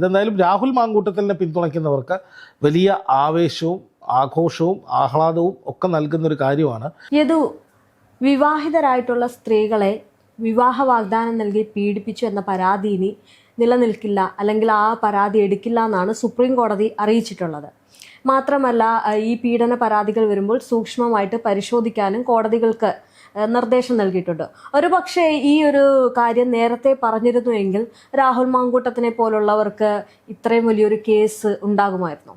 ഇതെന്തായാലും രാഹുൽ മാങ്കൂട്ടത്തിലിനെ പിന്തുണയ്ക്കുന്നവർക്ക് വലിയ ആവേശവും ആഘോഷവും ആഹ്ലാദവും ഒക്കെ നൽകുന്ന ഒരു കാര്യമാണ്. യദു വിവാഹിതരായിട്ടുള്ള സ്ത്രീകളെ വിവാഹ വാഗ്ദാനം നൽകി പീഡിപ്പിച്ചു എന്ന പരാതി ഇനി നിലനിൽക്കില്ല അല്ലെങ്കിൽ ആ പരാതി എടുക്കില്ല എന്നാണ് സുപ്രീം കോടതി അറിയിച്ചിട്ടുള്ളത്. മാത്രമല്ല ഈ പീഡന പരാതികൾ വരുമ്പോൾ സൂക്ഷ്മമായിട്ട് പരിശോധിക്കാനും കോടതികൾക്ക് നിർദ്ദേശം നൽകിയിട്ടുണ്ട്. ഒരുപക്ഷെ ഈ ഒരു കാര്യം നേരത്തെ പറഞ്ഞിരുന്നുവെങ്കിൽ രാഹുൽ മാങ്കൂട്ടത്തിനെ പോലുള്ളവർക്ക് ഇത്രയും വലിയൊരു കേസ് ഉണ്ടാകുമായിരുന്നു.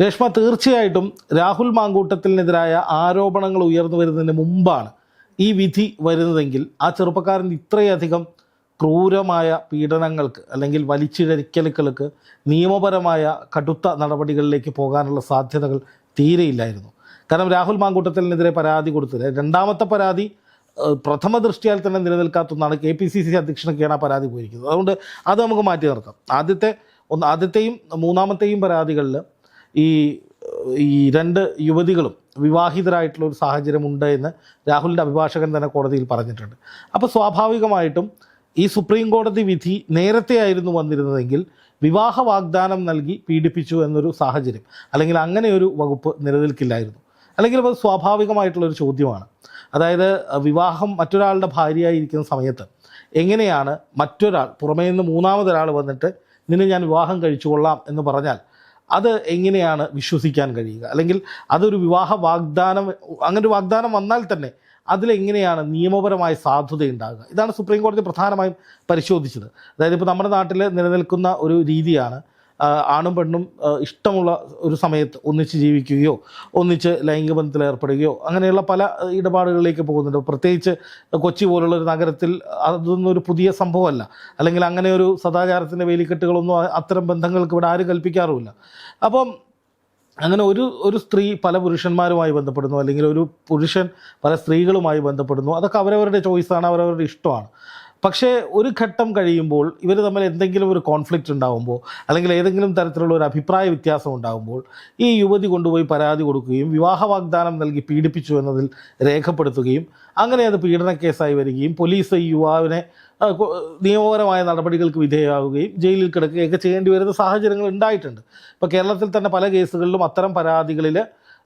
രേഷ്മ തീർച്ചയായിട്ടും രാഹുൽ മാങ്കൂട്ടത്തിനെതിരായ ആരോപണങ്ങൾ ഉയർന്നു വരുന്നതിന് മുമ്പാണ് ഈ വിധി വരുന്നതെങ്കിൽ ആ ചെറുപ്പക്കാരൻ ഇത്രയധികം ക്രൂരമായ പീഡനങ്ങൾക്ക് അല്ലെങ്കിൽ വലിച്ചിഴക്കലുകൾക്ക് നിയമപരമായ കടുത്ത നടപടികളിലേക്ക് പോകാനുള്ള സാധ്യതകൾ തീരെയില്ലായിരുന്നു. കാരണം രാഹുൽ മാങ്കൂട്ടത്തിനെതിരെ പരാതി കൊടുത്തത്. രണ്ടാമത്തെ പരാതി പ്രഥമ ദൃഷ്ടിയാൽ തന്നെ നിലനിൽക്കാത്തൊന്നാണ് കെ പി സി സി അധ്യക്ഷനൊക്കെയാണ് ആ പരാതി പോയിരിക്കുന്നത്. അതുകൊണ്ട് അത് നമുക്ക് മാറ്റി നിർത്താം. ആദ്യത്തെ ഒന്ന് ആദ്യത്തെയും മൂന്നാമത്തെയും പരാതികളിൽ ഈ ഈ രണ്ട് യുവതികളും വിവാഹിതരായിട്ടുള്ള ഒരു സാഹചര്യമുണ്ട് എന്ന് രാഹുലിന്റെ അഭിഭാഷകൻ തന്നെ കോടതിയിൽ പറഞ്ഞിട്ടുണ്ട്. അപ്പോൾ സ്വാഭാവികമായിട്ടും ഈ സുപ്രീം കോടതി വിധി നേരത്തെ ആയിരുന്നു വന്നിരുന്നതെങ്കിൽ വിവാഹ വാഗ്ദാനം നൽകി പീഡിപ്പിച്ചു എന്നൊരു സാഹചര്യം അല്ലെങ്കിൽ അങ്ങനെ ഒരു വകുപ്പ് നിലനിൽക്കില്ലായിരുന്നു. അല്ലെങ്കിൽ അത് സ്വാഭാവികമായിട്ടുള്ളൊരു ചോദ്യമാണ്. അതായത് വിവാഹം മറ്റൊരാളുടെ ഭാര്യയായിരിക്കുന്ന സമയത്ത് എങ്ങനെയാണ് മറ്റൊരാൾ പുറമേ നിന്ന് മൂന്നാമതൊരാൾ വന്നിട്ട് നിന്നെ ഞാൻ വിവാഹം കഴിച്ചുകൊള്ളാം എന്ന് പറഞ്ഞാൽ അത് എങ്ങനെയാണ് വിശ്വസിക്കാൻ കഴിയുക? അല്ലെങ്കിൽ അതൊരു വിവാഹ വാഗ്ദാനം അങ്ങനെ ഒരു വാഗ്ദാനം വന്നാൽ തന്നെ അതിലെങ്ങനെയാണ് നിയമപരമായ സാധ്യത ഉണ്ടാകുക ഇതാണ് സുപ്രീം കോടതി പ്രധാനമായും പരിശോധിച്ചത്. അതായത് ഇപ്പോൾ നമ്മുടെ നാട്ടിൽ നിലനിൽക്കുന്ന ഒരു രീതിയാണ് ആണും പെണ്ണും ഇഷ്ടമുള്ള ഒരു സമയത്ത് ഒന്നിച്ച് ജീവിക്കുകയോ ഒന്നിച്ച് ലൈംഗിക ബന്ധത്തിൽ ഏർപ്പെടുകയോ അങ്ങനെയുള്ള പല ഇടപാടുകളിലേക്ക് പോകുന്നുണ്ട്. പ്രത്യേകിച്ച് കൊച്ചി പോലുള്ള ഒരു നഗരത്തിൽ അതൊന്നും ഒരു പുതിയ സംഭവമല്ല. അല്ലെങ്കിൽ അങ്ങനെ ഒരു സദാചാരത്തിന്റെ വേലിക്കെട്ടുകളൊന്നും അത്തരം ബന്ധങ്ങൾക്ക് ഇവിടെ ആരും കൽപ്പിക്കാറുമില്ല. അപ്പം അങ്ങനെ ഒരു ഒരു സ്ത്രീ പല പുരുഷന്മാരുമായി ബന്ധപ്പെടുന്നു. അല്ലെങ്കിൽ ഒരു പുരുഷൻ പല സ്ത്രീകളുമായി ബന്ധപ്പെടുന്നു. അതൊക്കെ അവരവരുടെ ചോയ്സാണ് അവരവരുടെ ഇഷ്ടമാണ്. പക്ഷേ ഒരു ഘട്ടം കഴിയുമ്പോൾ ഇവർ തമ്മിൽ എന്തെങ്കിലും ഒരു കോൺഫ്ലിക്റ്റ് ഉണ്ടാകുമ്പോൾ അല്ലെങ്കിൽ ഏതെങ്കിലും തരത്തിലുള്ള ഒരു അഭിപ്രായ വ്യത്യാസം ഉണ്ടാകുമ്പോൾ ഈ യുവതി കൊണ്ടുപോയി പരാതി കൊടുക്കുകയും വിവാഹ വാഗ്ദാനം നൽകി പീഡിപ്പിച്ചു എന്നതിൽ രേഖപ്പെടുത്തുകയും അങ്ങനെ അത് പീഡന കേസായി വരികയും പോലീസ് ഈ യുവാവിനെ നിയമപരമായ നടപടികൾക്ക് വിധേയമാവുകയും ജയിലിൽ കിടക്കുകയൊക്കെ ചെയ്യേണ്ടി വരുന്ന സാഹചര്യങ്ങൾ ഉണ്ടായിട്ടുണ്ട്. ഇപ്പോൾ കേരളത്തിൽ തന്നെ പല കേസുകളിലും അത്തരം പരാതികളിൽ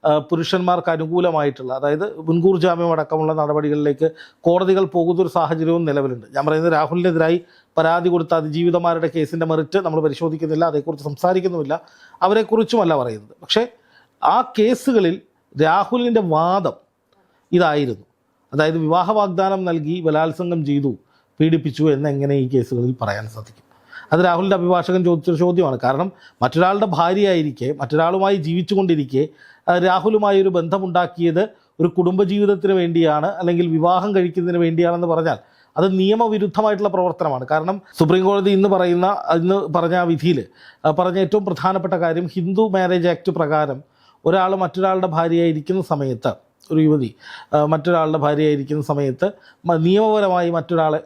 പുരുഷന്മാർക്ക് അനുകൂലമായിട്ടുള്ള അതായത് മുൻകൂർ ജാമ്യം അടക്കമുള്ള നടപടികളിലേക്ക് കോടതികൾ പോകുന്ന ഒരു സാഹചര്യവും നിലവിലുണ്ട്. ഞാൻ പറയുന്നത് രാഹുലിനെതിരായി പരാതി കൊടുത്ത അതിജീവിതമാരുടെ കേസിന്റെ മെറിറ്റ് നമ്മൾ പരിശോധിക്കുന്നില്ല അതേക്കുറിച്ച് സംസാരിക്കുന്നുമില്ല. അവരെക്കുറിച്ചുമല്ല പറയുന്നത്. പക്ഷേ ആ കേസുകളിൽ രാഹുലിന്റെ വാദം ഇതായിരുന്നു. അതായത് വിവാഹ വാഗ്ദാനം നൽകി ബലാത്സംഗം ചെയ്തു പീഡിപ്പിച്ചു എന്നെങ്ങനെ ഈ കേസുകളിൽ പറയാൻ സാധിക്കും? അത് രാഹുലിന്റെ അഭിഭാഷകൻ ചോദിച്ചൊരു ചോദ്യമാണ്. കാരണം മറ്റൊരാളുടെ ഭാര്യയായിരിക്കെ മറ്റൊരാളുമായി ജീവിച്ചുകൊണ്ടിരിക്കെ കൊണ്ടിരിക്കെ രാഹുലുമായി ഒരു ബന്ധമുണ്ടാക്കിയത് ഒരു കുടുംബജീവിതത്തിന് വേണ്ടിയാണ് അല്ലെങ്കിൽ വിവാഹം കഴിക്കുന്നതിന് വേണ്ടിയാണെന്ന് പറഞ്ഞാൽ അത് നിയമവിരുദ്ധമായിട്ടുള്ള പ്രവർത്തനമാണ്. കാരണം സുപ്രീം കോടതി ഇന്ന് പറയുന്ന ഇന്ന് പറഞ്ഞ ആ വിധിയിൽ പറഞ്ഞ ഏറ്റവും പ്രധാനപ്പെട്ട കാര്യം ഹിന്ദു മാരേജ് ആക്ട് പ്രകാരം ഒരാൾ മറ്റൊരാളുടെ ഭാര്യയായിരിക്കുന്ന സമയത്ത് ഒരു യുവതി മറ്റൊരാളുടെ ഭാര്യയായിരിക്കുന്ന സമയത്ത് നിയമപരമായി മറ്റൊരാളെ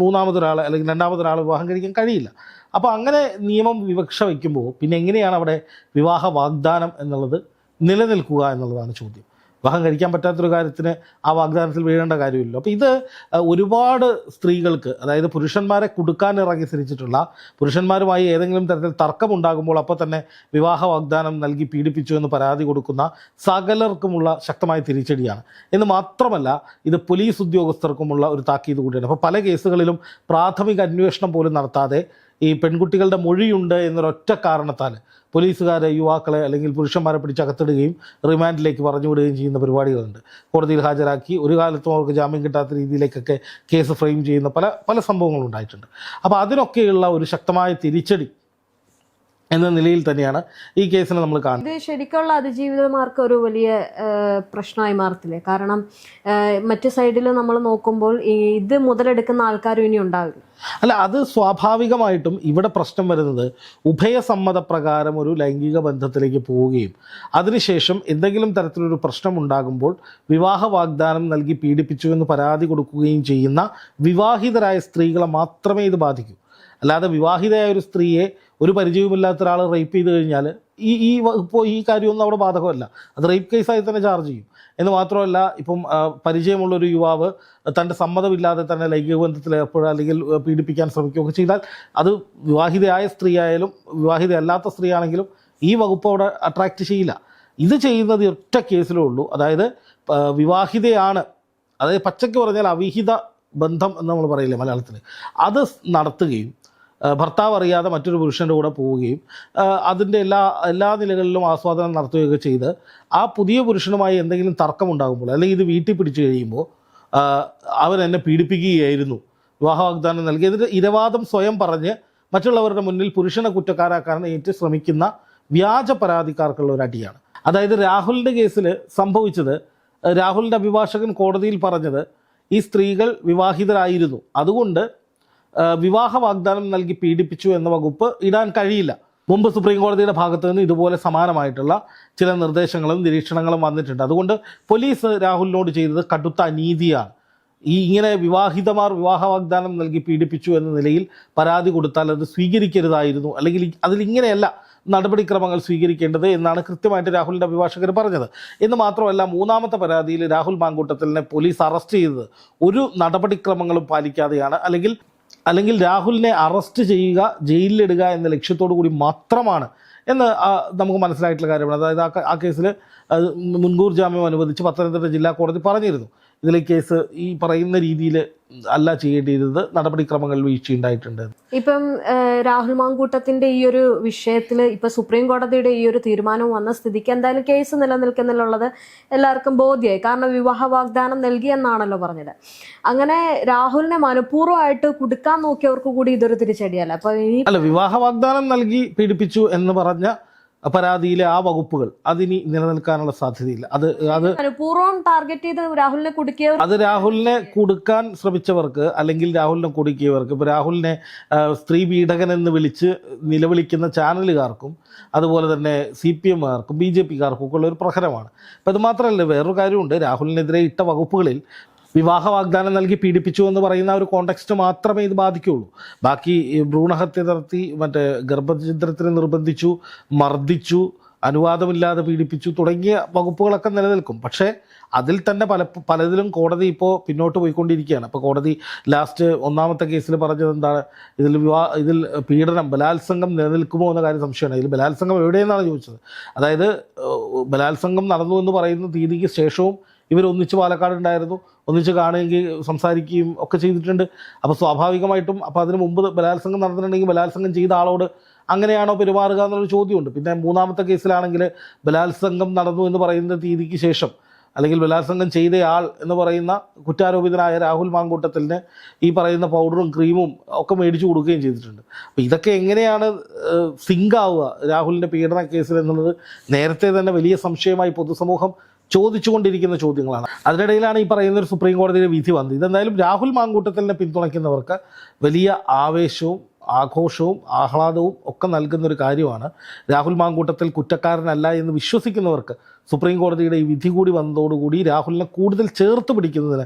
മൂന്നാമതൊരാളെ അല്ലെങ്കിൽ രണ്ടാമതൊരാളെ വിവാഹം കഴിക്കാൻ കഴിയില്ല. അപ്പോൾ അങ്ങനെ നിയമം വിവക്ഷ വയ്ക്കുമ്പോൾ പിന്നെ എങ്ങനെയാണ് അവിടെ വിവാഹ വാഗ്ദാനം എന്നുള്ളത് നിലനിൽക്കുക എന്നുള്ളതാണ് ചോദ്യം. വിവാഹം കഴിക്കാൻ പറ്റാത്തൊരു കാര്യത്തിന് ആ വാഗ്ദാനത്തിൽ വീഴേണ്ട കാര്യമില്ല. അപ്പോൾ ഇത് ഒരുപാട് സ്ത്രീകൾക്ക് അതായത് പുരുഷന്മാരെ കൊടുക്കാൻ ഇറങ്ങി തിരിച്ചിട്ടുള്ള പുരുഷന്മാരുമായി ഏതെങ്കിലും തരത്തിൽ തർക്കമുണ്ടാകുമ്പോൾ അപ്പോൾ തന്നെ വിവാഹ വാഗ്ദാനം നൽകി പീഡിപ്പിച്ചു എന്ന് പരാതി കൊടുക്കുന്ന സകലർക്കുമുള്ള ശക്തമായ തിരിച്ചടിയാണ്. എന്ന് മാത്രമല്ല ഇത് പോലീസ് ഉദ്യോഗസ്ഥർക്കുമുള്ള ഒരു താക്കീത് കൂടിയാണ്. അപ്പോൾ പല കേസുകളിലും പ്രാഥമിക അന്വേഷണം പോലും നടത്താതെ ഈ പെൺകുട്ടികളുടെ മൊഴിയുണ്ട് എന്നൊരൊറ്റ കാരണത്താൽ പോലീസുകാരെ യുവാക്കളെ അല്ലെങ്കിൽ പുരുഷന്മാരെ പിടിച്ചകത്തിടുകയും റിമാൻഡിലേക്ക് പറഞ്ഞുവിടുകയും ചെയ്യുന്ന പരിപാടികളുണ്ട്. കോടതിയിൽ ഹാജരാക്കി ഒരു കാലത്തും അവർക്ക് ജാമ്യം കിട്ടാത്ത രീതിയിലേക്കൊക്കെ കേസ് ഫ്രെയിം ചെയ്യുന്ന പല പല സംഭവങ്ങളും ഉണ്ടായിട്ടുണ്ട്. അപ്പോൾ അതിനൊക്കെയുള്ള ഒരു ശക്തമായ തിരിച്ചടി എന്ന നിലയിൽ തന്നെയാണ് ഈ കേസിനെ നമ്മൾ കാണുന്നത്. ഇത് ശരിക്കുള്ള അതിജീവിതമാർക്ക് ഒരു വലിയ പ്രശ്നമായി മാറത്തില്ലേ? കാരണം മറ്റു സൈഡിൽ നമ്മൾ നോക്കുമ്പോൾ ഇത് മുതലെടുക്കുന്ന ആൾക്കാരും ഇനി ഉണ്ടാവില്ല. അല്ല അത് സ്വാഭാവികമായിട്ടും ഇവിടെ പ്രശ്നം വരുന്നത് ഉഭയസമ്മതപ്രകാരം ഒരു ലൈംഗിക ബന്ധത്തിലേക്ക് പോവുകയും അതിനുശേഷം എന്തെങ്കിലും തരത്തിലൊരു പ്രശ്നം ഉണ്ടാകുമ്പോൾ വിവാഹ വാഗ്ദാനം നൽകി പീഡിപ്പിച്ചു എന്ന് പരാതി കൊടുക്കുകയും ചെയ്യുന്ന വിവാഹിതരായ സ്ത്രീകളെ മാത്രമേ ഇത് ബാധിക്കൂ. അല്ലാതെ വിവാഹിതയായ ഒരു സ്ത്രീയെ ഒരു പരിചയവുമില്ലാത്ത ഒരാൾ റേപ്പ് ചെയ്ത് കഴിഞ്ഞാൽ ഈ ഈ ഇപ്പോൾ ഈ കാര്യമൊന്നും അവിടെ ബാധകമല്ല. അത് റേപ്പ് കേസായി തന്നെ ചാർജ് ചെയ്യും. എന്ന് മാത്രമല്ല ഇപ്പം പരിചയമുള്ള ഒരു യുവാവ് തന്റെ സമ്മതമില്ലാതെ തന്നെ ലൈംഗിക ബന്ധത്തിൽ ഏർപ്പെടുക അല്ലെങ്കിൽ പീഡിപ്പിക്കാൻ ശ്രമിക്കുകയൊക്കെ ചെയ്താൽ അത് വിവാഹിതയായ സ്ത്രീ ആയാലും വിവാഹിതയല്ലാത്ത സ്ത്രീ ആണെങ്കിലും ഈ വകുപ്പ് അവിടെ അട്രാക്റ്റ് ചെയ്യില്ല. ഇത് ചെയ്യുന്നത് ഒറ്റ കേസിലേ ഉള്ളൂ. അതായത് വിവാഹിതയാണ്. അതായത് പച്ചയ്ക്ക് പറഞ്ഞാൽ അവിഹിത ബന്ധം എന്ന് നമ്മൾ പറയില്ലേ മലയാളത്തിൽ അത് നടത്തുകയും ഭർത്താവ് അറിയാതെ മറ്റൊരു പുരുഷന്റെ കൂടെ പോവുകയും അതിന്റെ എല്ലാ എല്ലാ നിലകളിലും ആസ്വാദനം നടത്തുകയൊക്കെ ചെയ്ത് ആ പുതിയ പുരുഷനുമായി എന്തെങ്കിലും തർക്കമുണ്ടാകുമ്പോൾ അല്ലെങ്കിൽ ഇത് വീട്ടിൽ പിടിച്ചു കഴിയുമ്പോൾ എന്നെ പീഡിപ്പിക്കുകയായിരുന്നു. വിവാഹ വാഗ്ദാനം നൽകി. എന്നിട്ട് ഇരവാദം സ്വയം പറഞ്ഞ് മറ്റുള്ളവരുടെ മുന്നിൽ പുരുഷനെ കുറ്റക്കാരാക്കാൻ ഏറ്റവും ശ്രമിക്കുന്ന വ്യാജ പരാതിക്കാർക്കുള്ള ഒരു അടിയാണ്. അതായത് രാഹുലിന്റെ കേസിൽ സംഭവിച്ചത് രാഹുലിന്റെ അഭിഭാഷകൻ കോടതിയിൽ പറഞ്ഞത് ഈ സ്ത്രീകൾ വിവാഹിതരായിരുന്നു. അതുകൊണ്ട് വിവാഹ വാഗ്ദാനം നൽകി പീഡിപ്പിച്ചു എന്ന വകുപ്പ് ഇടാൻ കഴിയില്ല. മുമ്പ് സുപ്രീം കോടതിയുടെ ഭാഗത്തു നിന്ന് ഇതുപോലെ സമാനമായിട്ടുള്ള ചില നിർദ്ദേശങ്ങളും നിരീക്ഷണങ്ങളും വന്നിട്ടുണ്ട്. അതുകൊണ്ട് പോലീസ് രാഹുലിനോട് ചെയ്തത് കടുത്ത അനീതിയാണ്. ഈ ഇങ്ങനെ വിവാഹിതമാർ വിവാഹ വാഗ്ദാനം നൽകി പീഡിപ്പിച്ചു എന്ന നിലയിൽ പരാതി കൊടുത്താൽ അത് സ്വീകരിക്കരുതായിരുന്നു. അല്ലെങ്കിൽ അതിലിങ്ങനെയല്ല നടപടിക്രമങ്ങൾ സ്വീകരിക്കേണ്ടത് എന്നാണ് കൃത്യമായിട്ട് രാഹുലിന്റെ അഭിഭാഷകർ പറഞ്ഞത്. എന്ന് മാത്രമല്ല മൂന്നാമത്തെ പരാതിയിൽ രാഹുൽ മാങ്കൂട്ടത്തിലിനെ പോലീസ് അറസ്റ്റ് ചെയ്തത് ഒരു നടപടിക്രമങ്ങളും പാലിക്കാതെയാണ്. അല്ലെങ്കിൽ അല്ലെങ്കിൽ രാഹുലിനെ അറസ്റ്റ് ചെയ്യുക ജയിലിലിടുക എന്ന ലക്ഷ്യത്തോടു കൂടി മാത്രമാണ് എന്ന് നമുക്ക് മനസ്സിലായിട്ടുള്ള കാര്യമാണ്. അതായത് ആ കേസിൽ മുൻകൂർ ജാമ്യം അനുവദിച്ച് പത്തനംതിട്ട ജില്ലാ കോടതി പറഞ്ഞിരുന്നു. ഇതിൽ കേസ് ഈ പറയുന്ന രീതിയിൽ അല്ല ചെയ്യേണ്ടിയിരുന്നത് നടപടിക്രമങ്ങൾ വീഴ്ചയുണ്ടായിട്ടുണ്ട്. ഇപ്പം രാഹുൽ മാങ്കൂട്ടത്തിന്റെ ഈ ഒരു വിഷയത്തിൽ ഇപ്പൊ സുപ്രീം കോടതിയുടെ ഈ ഒരു തീരുമാനം വന്ന സ്ഥിതിക്ക് എന്തായാലും കേസ് നിലനിൽക്കുന്നുള്ളത് എല്ലാവർക്കും ബോധ്യമായി കാരണം വിവാഹ വാഗ്ദാനം നൽകി എന്നാണല്ലോ പറഞ്ഞത്. അങ്ങനെ രാഹുലിനെ മനഃപൂർവമായിട്ട് കുടുക്കാൻ നോക്കിയവർക്ക് കൂടി ഇതൊരു തിരിച്ചടിയല്ല. അപ്പൊ ഇനി അല്ല വിവാഹ വാഗ്ദാനം നൽകി പീഡിപ്പിച്ചു എന്ന് പറഞ്ഞ പരാതിയിലെ ആ വകുപ്പുകൾ അതിനി നിലനിൽക്കാനുള്ള സാധ്യതയില്ല. അത് അത് പൂർവം ടാർഗറ്റ് ചെയ്ത് രാഹുലിനെ കുടുക്കിയ അത് രാഹുലിനെ കൊടുക്കാൻ ശ്രമിച്ചവർക്ക് അല്ലെങ്കിൽ രാഹുലിനെ കുടുക്കിയവർക്ക് ഇപ്പോൾ രാഹുലിനെ സ്ത്രീ പീഡകൻ എന്ന് വിളിച്ച് നിലവിളിക്കുന്ന ചാനലുകാർക്കും അതുപോലെ തന്നെ സി പി എമ്മുകാർക്കും ബി ജെ പിക്കാർക്കും ഒക്കെ ഉള്ള ഒരു പ്രഹരമാണ്. അപ്പൊ അത് മാത്രമല്ല വേറൊരു കാര്യമുണ്ട്. രാഹുലിനെതിരെ ഇട്ട വകുപ്പുകളിൽ വിവാഹ വാഗ്ദാനം നൽകി പീഡിപ്പിച്ചു എന്ന് പറയുന്ന ഒരു കോണ്ടെക്സ്റ്റ് മാത്രമേ ഇത് ബാധിക്കുകയുള്ളൂ. ബാക്കി ഭ്രൂണഹത്യ നടത്തി മറ്റേ ഗർഭഛിദ്രത്തിന് നിർബന്ധിച്ചു മർദ്ദിച്ചു അനുവാദമില്ലാതെ പീഡിപ്പിച്ചു തുടങ്ങിയ വകുപ്പുകളൊക്കെ നിലനിൽക്കും. പക്ഷേ അതിൽ തന്നെ പല പലതിലും കോടതി ഇപ്പോൾ പിന്നോട്ട് പോയിക്കൊണ്ടിരിക്കുകയാണ്. അപ്പോൾ കോടതി ലാസ്റ്റ് ഒന്നാമത്തെ കേസിൽ പറഞ്ഞത് എന്താണ്? ഇതിൽ വിവാ ഇതിൽ പീഡനം ബലാത്സംഗം നിലനിൽക്കുമോ എന്ന കാര്യം സംശയമാണ്. ഇതിൽ ബലാത്സംഗം എവിടെയെന്നാണ് ചോദിച്ചത്? അതായത് ബലാത്സംഗം നടന്നു എന്ന് പറയുന്ന തീയതിക്ക് ശേഷവും ഇവരൊന്നിച്ച് പാലക്കാട് ഉണ്ടായിരുന്നു ഒന്നിച്ച് കാണുകയും സംസാരിക്കുകയും ഒക്കെ ചെയ്തിട്ടുണ്ട്. അപ്പോൾ സ്വാഭാവികമായിട്ടും അപ്പോൾ അതിന് മുമ്പ് ബലാത്സംഗം നടന്നിട്ടുണ്ടെങ്കിൽ ബലാത്സംഗം ചെയ്ത ആളോട് അങ്ങനെയാണോ പെരുമാറുക എന്നുള്ളൊരു ചോദ്യമുണ്ട്. പിന്നെ മൂന്നാമത്തെ കേസിലാണെങ്കിൽ ബലാത്സംഗം നടന്നു എന്ന് പറയുന്ന തീയതിക്ക് ശേഷം അല്ലെങ്കിൽ ബലാത്സംഗം ചെയ്തയാൾ എന്ന് പറയുന്ന കുറ്റാരോപിതനായ രാഹുൽ മാങ്കൂട്ടത്തിന് ഈ പറയുന്ന പൗഡറും ക്രീമും ഒക്കെ മേടിച്ചു കൊടുക്കുകയും ചെയ്തിട്ടുണ്ട്. അപ്പോൾ ഇതൊക്കെ എങ്ങനെയാണ് സിങ്ക് ആവുക രാഹുലിന്റെ പീഡന കേസിൽ എന്നുള്ളത്? നേരത്തെ തന്നെ വലിയ സംശയമായി പൊതുസമൂഹം ചോദിച്ചുകൊണ്ടിരിക്കുന്ന ചോദ്യങ്ങളാണ്. അതിനിടയിലാണ് ഈ പറയുന്ന ഒരു സുപ്രീം കോടതിയുടെ വിധി വന്നത്. ഇതെന്തായാലും രാഹുൽ മാങ്കൂട്ടത്തിനെ പിന്തുണയ്ക്കുന്നവർക്ക് വലിയ ആവേശവും ആഘോഷവും ആഹ്ലാദവും ഒക്കെ നൽകുന്ന ഒരു കാര്യമാണ്. രാഹുൽ മാങ്കൂട്ടത്തിൽ കുറ്റക്കാരനല്ല എന്ന് വിശ്വസിക്കുന്നവർക്ക് സുപ്രീം കോടതിയുടെ ഈ വിധി കൂടി വന്നതോടുകൂടി രാഹുലിനെ കൂടുതൽ ചേർത്ത് പിടിക്കുന്നതിന്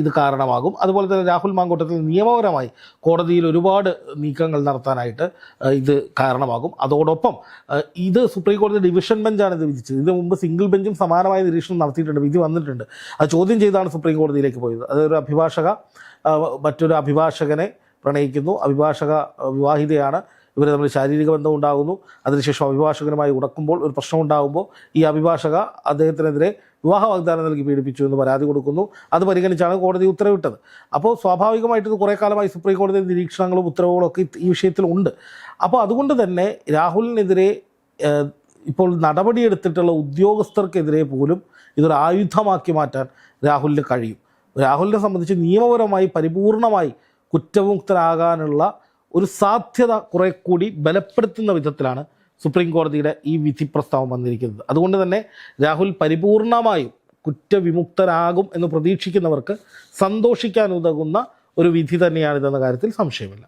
ഇത് കാരണമാകും. അതുപോലെ തന്നെ രാഹുൽ മാങ്കൂട്ടത്തിൽ നിയമപരമായി കോടതിയിൽ ഒരുപാട് നീക്കങ്ങൾ നടത്താനായിട്ട് ഇത് കാരണമാകും. അതോടൊപ്പം ഇത് സുപ്രീം കോടതി ഡിവിഷൻ ബെഞ്ചാണ് ഇത് വിധിച്ചത്. ഇതിന് മുമ്പ് സിംഗിൾ ബെഞ്ചും സമാനമായ നിരീക്ഷണം നടത്തിയിട്ടുണ്ട് വിധി വന്നിട്ടുണ്ട്. അത് ചോദ്യം ചെയ്താണ് സുപ്രീം കോടതിയിലേക്ക് പോയത്. അതൊരു അഭിഭാഷക മറ്റൊരു അഭിഭാഷകനെ പ്രണയിക്കുന്നു. അഭിഭാഷക വിവാഹിതയാണ്. ഇവർ തമ്മിൽ ശാരീരിക ബന്ധം ഉണ്ടാകുന്നു അതിനുശേഷം അഭിഭാഷകനുമായി ഉടക്കുമ്പോൾ ഒരു പ്രശ്നം ഉണ്ടാകുമ്പോൾ ഈ അഭിഭാഷക അദ്ദേഹത്തിനെതിരെ വിവാഹ വാഗ്ദാനം നൽകി പീഡിപ്പിച്ചു എന്ന് പരാതി കൊടുക്കുന്നു. അത് പരിഗണിച്ചാണ് കോടതി ഉത്തരവിട്ടത്. അപ്പോൾ സ്വാഭാവികമായിട്ട് കുറേ കാലമായി സുപ്രീം കോടതി നിരീക്ഷണങ്ങളും ഉത്തരവുകളും ഒക്കെ ഈ വിഷയത്തിലുണ്ട് അപ്പോൾ അതുകൊണ്ട് തന്നെ രാഹുലിനെതിരെ ഇപ്പോൾ നടപടിയെടുത്തിട്ടുള്ള ഉദ്യോഗസ്ഥർക്കെതിരെ പോലും ഇതൊരു ആയുധമാക്കി മാറ്റാൻ രാഹുലിന് കഴിയും. രാഹുലിനെ സംബന്ധിച്ച് നിയമപരമായി പരിപൂർണമായി കുറ്റമുക്തനാകാനുള്ള ഒരു സാധ്യത കുറെ കൂടി ബലപ്പെടുത്തുന്ന വിധത്തിലാണ് സുപ്രീം കോടതിയുടെ ഈ വിധി പ്രസ്താവം വന്നിരിക്കുന്നത്. അതുകൊണ്ട് തന്നെ രാഹുൽ പരിപൂർണമായും കുറ്റവിമുക്തരാകും എന്ന് പ്രതീക്ഷിക്കുന്നവർക്ക് സന്തോഷിക്കാനുതകുന്ന ഒരു വിധി തന്നെയാണിതെന്ന കാര്യത്തിൽ സംശയമില്ല.